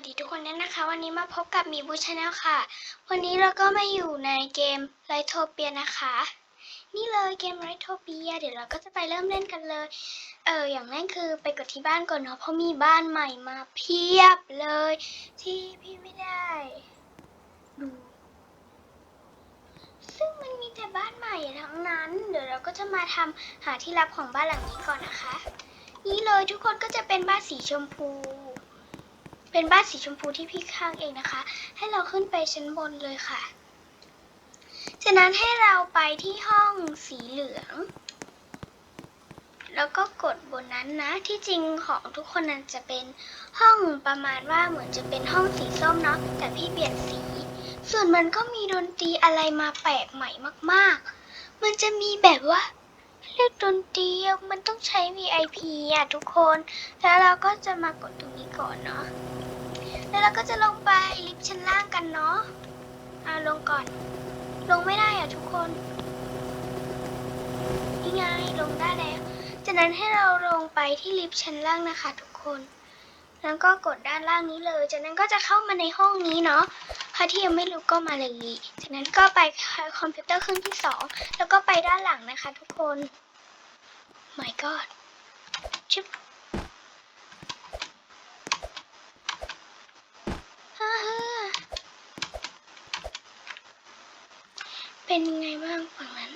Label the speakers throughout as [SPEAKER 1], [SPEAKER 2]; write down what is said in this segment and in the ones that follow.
[SPEAKER 1] สดีทุกคนด้วยนะคะ วันนี้มาพบกับมีบูชาแนลค่ะ วันนี้เราก็มาอยู่ในเกมไรโทเปียนะคะ นี่เลยเกมไรโทเปียเดี๋ยวเราก็จะไปเริ่มเล่นกันเลย เอออย่างแรกคือไปกดที่บ้านก่อนเนาะเพราะมีบ้านใหม่มาเพียบเลย ที่พี่ไม่ได้ดูซึ่งมันมีแต่บ้านใหม่ทั้งนั้น เดี๋ยวเราก็จะมาทำหาที่ลับของบ้านหลังนี้ก่อนนะคะ นี่เลยทุกคนก็จะเป็นบ้านสีชมพู เป็นบ้านสีชมพูที่พี่ข้างเองนะคะ ให้เราขึ้นไปชั้นบนเลยค่ะ จากนั้นให้เราไปที่ห้องสีเหลือง แล้วก็กดบนนั้นนะ ที่จริงของทุกคนนั้นจะเป็นห้องประมาณว่าเหมือนจะเป็นห้องสีส้มเนาะ แต่พี่เปลี่ยนสี ส่วนมันก็มีดนตรีอะไรมาแปลกใหม่มาก ๆ มันจะมีแบบว่า เลือกดนตรีมันต้องใช้ VIP อะทุกคน แล้วเราก็จะมากดตรงนี้ก่อนเนาะ แล้วเราก็จะลงไปลิฟต์ชั้นล่างกันเนาะอ่าลงก่อน ลงไม่ได้อะทุกคนนี่ไงลงได้แล้ว จากนั้นให้เราลงไปที่ลิฟต์ชั้นล่างนะคะ ทุกคนแล้วก็กดด้านล่างนี้เลย จากนั้นก็จะเข้ามาในห้องนี้เนาะใครที่ยังไม่รู้ก็มาเลยจากนั้นก็ไปคอมพิวเตอร์เครื่องที่สองแล้วก็ไปด้านหลังนะคะทุกคน my god ชิบเป็นไงบ้างฝั่งนั้น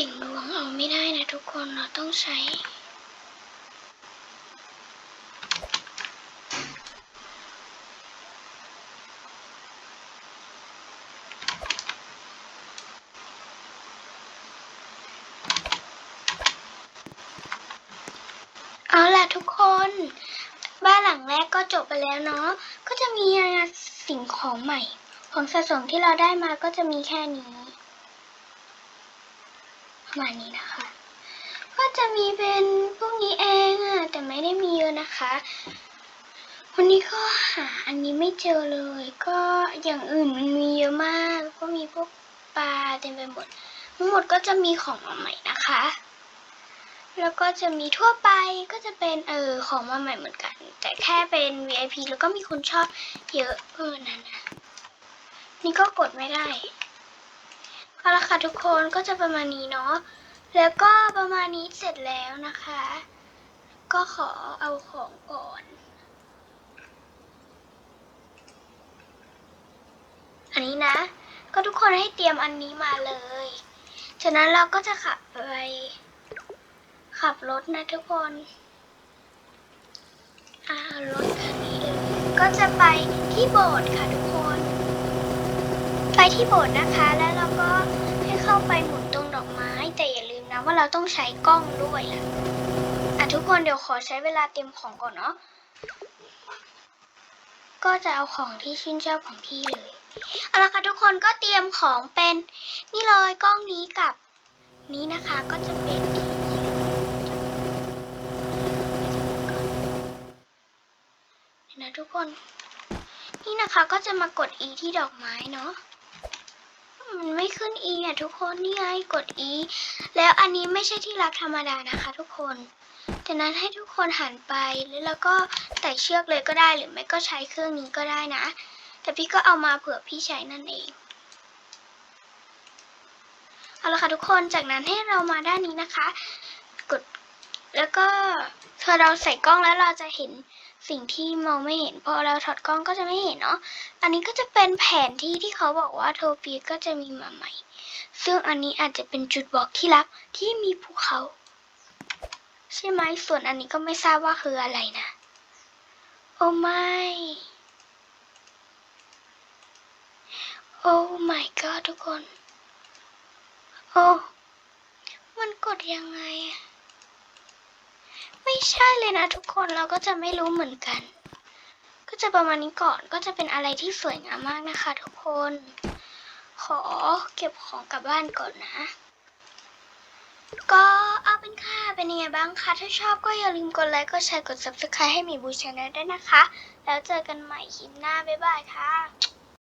[SPEAKER 1] สียงดวงเอาไม่ได้นะทุกคนเราต้องใช้ เอาล่ะทุกคน บ้านหลังแรกก็จบไปแล้วเนาะ ก็จะมีสิ่งของใหม่ ของสะสมที่เราได้มาก็จะมีแค่นี้ประมาณนี้นะคะ ก็จะมีเป็นพวกนี้เองอะแต่ไม่ได้มีเยอะนะคะวันนี้ก็หาอันนี้ไม่เจอเลย ก็อย่างอื่นมันมีเยอะมาก ก็มีพวกปลาเต็มไปหมดทั้งหมดก็จะมีของมาใหม่นะคะ แล้วก็จะมีทั่วไปก็จะเป็นเออของมาใหม่เหมือนกัน แต่แค่เป็น VIP แล้วก็มีคนชอบเยอะเออนั่นนะนี่ก็กดไม่ได้เอาละค่ะทุกคนก็จะประมาณนี้เนาะแล้วก็ประมาณนี้เสร็จแล้วนะคะ ก็ขอเอาของก่อน อันนี้นะ ก็ทุกคนให้เตรียมอันนี้มาเลย ฉะนั้นเราก็จะขับไป ขับรถนะทุกคนอ่ารถคันนี้เลยก็จะไปที่โบสถ์ค่ะทุกคน ไปที่โบสถ์นะคะ แล้วเราก็ให้เข้าไปหมุนตรงดอกไม้ แต่อย่าลืมนะว่าเราต้องใช้กล้องด้วยล่ะอะทุกคนเดี๋ยวขอใช้เวลาเตรียมของก่อนเนาะก็จะเอาของที่ชื่นชอบของพี่เลยเอาละค่ะทุกคนก็เตรียมของเป็น นี่เลยกล้องนี้กับนี้นะคะก็จะเป็นที่ ทุกคน นี่นะคะก็จะมากด E ที่ดอกไม้เนาะมันไม่ขึ้น E อะทุกคนนี่ไงกด E แล้วอันนี้ไม่ใช่ที่รับธรรมดานะคะ ทุกคนจากนั้นให้ทุกคนหันไปแล้วก็ไต่เชือกเลยก็ได้หรือไม่ก็ใช้เครื่องนี้ก็ได้นะ แต่พี่ก็เอามาเผื่อพี่ใช้นั่นเองเอาละค่ะทุกคนจากนั้นให้เรามาด้านนี้นะคะ กดแล้วก็พอเราใส่กล้องแล้วเราจะเห็น สิ่งที่มองไม่เห็นพอเราถอดกล้องก็จะไม่เห็นเนาะอันนี้ก็จะเป็นแผนที่ที่เขาบอกว่าโทเปียก็จะมีมาใหม่ ซึ่งอันนี้อาจจะเป็นจุดบอกที่ลับที่มีภูเขา ใช่ไหมส่วนอันนี้ก็ไม่ทราบว่าคืออะไรนะ โอ้ไม่โอ้ my god ทุกคน โอ้มันกดยังไงอะ ไม่ใช่เลยนะทุกคนเราก็จะไม่รู้เหมือนกัน ก็จะประมาณนี้ก่อนก็จะเป็นอะไรที่สวยงามมากนะคะ ทุกคน ขอเก็บของกลับบ้านก่อนนะ ก็เอาเป็นค่ะ เป็นยังไงบ้างคะ ถ้าชอบก็อย่าลืมกดไลค์ กดแชร์ กด subscribe ให้มีบูชาแนลด้วยนะคะ แล้วเจอกันใหม่คลิปหน้า บ๊ายบายค่ะ